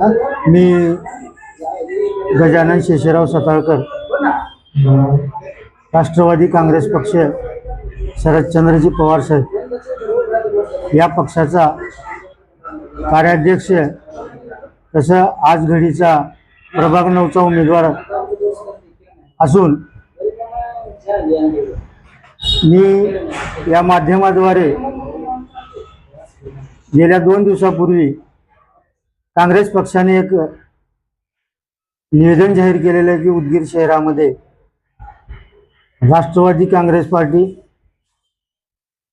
मी गजानन शेषराव सताळकर राष्ट्रवादी काँग्रेस पक्ष शरदचंद्रजी पवार साहेब. या पक्षाचा कार्याध्यक्ष तसं आज घडीचा प्रभाग नऊचा उमेदवार असून मी या माध्यमाद्वारे गेल्या दोन दिवसापूर्वी काँग्रेस पक्षाने एक निवेदन जाहीर केलेलं आहे की उदगीर शहरामध्ये राष्ट्रवादी काँग्रेस पार्टी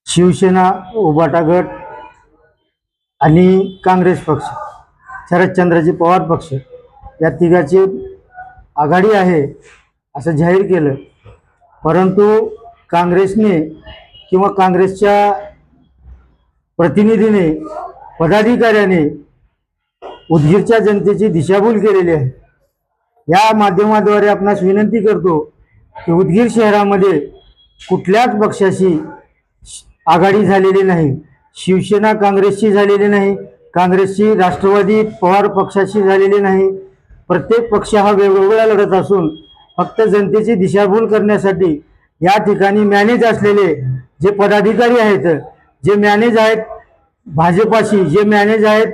शिवसेना उबाटा गट आणि काँग्रेस पक्ष शरदचंद्रजी पवार पक्ष या तिघाची आघाडी आहे असं जाहीर केलं. परंतु काँग्रेसने किंवा काँग्रेसच्या प्रतिनिधीने पदाधिकाऱ्याने उदगीरच्या जनतेची दिशाभूल केलेली आहे. या माध्यमाद्वारे आपणास विनंती करतो की उदगीर शहरामध्ये कुठल्याच पक्षाशी आघाडी झालेली नाही शिवसेना काँग्रेसची झालेली नाही काँग्रेसची राष्ट्रवादी पवार पक्षाशी झालेली नाही. प्रत्येक पक्ष हा वेगवेगळा लढत असून फक्त जनतेची दिशाभूल करण्यासाठी या ठिकाणी मॅनेज असलेले जे पदाधिकारी आहेत जे मॅनेज आहेत भाजपाशी जे मॅनेज आहेत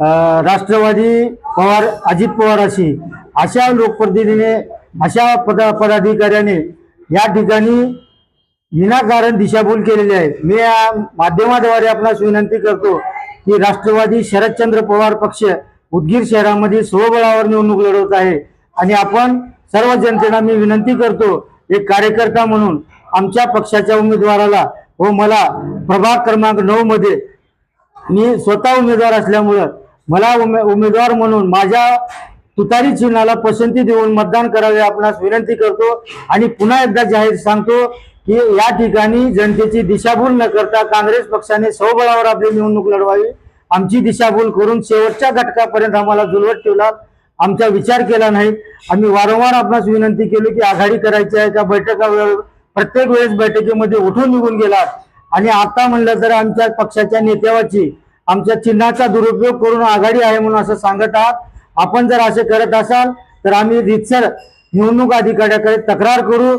राष्ट्रवादी पवार अजित पवाराशी अशा लोकप्रतिनिधीने अशा पद पदाधिकाऱ्याने या ठिकाणी विनाकारण दिशाभूल केलेली आहे मी या माध्यमाद्वारे आपणास विनंती करतो की राष्ट्रवादी शरदचंद्र पवार पक्ष उदगीर शहरामध्ये स्वबळावर निवडणूक लढवत आहे. आणि आपण सर्व जनतेला मी विनंती करतो एक कार्यकर्ता म्हणून आमच्या पक्षाच्या उमेदवाराला व मला प्रभाग क्रमांक नऊ मध्ये मी स्वतः उमेदवार असल्यामुळं मला उमे उमेदवार म्हणून माझ्या तुतारी चिन्हाला पसंती देऊन मतदान करावे आपणास विनंती करतो आणि पुन्हा एकदा जाहीर सांगतो की या ठिकाणी जनतेची दिशाभूल न करता काँग्रेस पक्षाने स्वबळावर आपली निवडणूक लढवावी. आमची दिशाभूल करून शेवटच्या घटकापर्यंत आम्हाला जुलवत ठेवला. आमचा विचार केला नाही. आम्ही वारंवार आपणास विनंती केली की आघाडी करायची आहे का? बैठका प्रत्येक वेळेस बैठकीमध्ये उठून निघून गेला आणि आता म्हणलं तर आमच्या पक्षाच्या नेत्यावाची आमच्या चिन्हाचा दुरुपयोग करून आघाडी आहे म्हणून असं सांगत आहात. आपण जर असे करत असाल तर आम्ही रितसर निवडणूक अधिकाऱ्याकडे तक्रार करू.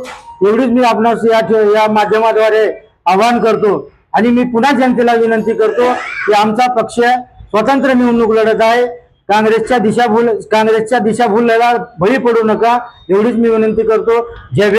एवढीच मी आपणास या या माध्यमाद्वारे आवाहन करतो. आणि मी पुन्हा जनतेला विनंती करतो की आमचा पक्ष स्वतंत्र निवडणूक लढत आहे. काँग्रेसच्या दिशाभूल काँग्रेसच्या दिशाभूलला बळी पडू नका. एवढीच मी विनंती करतो. जय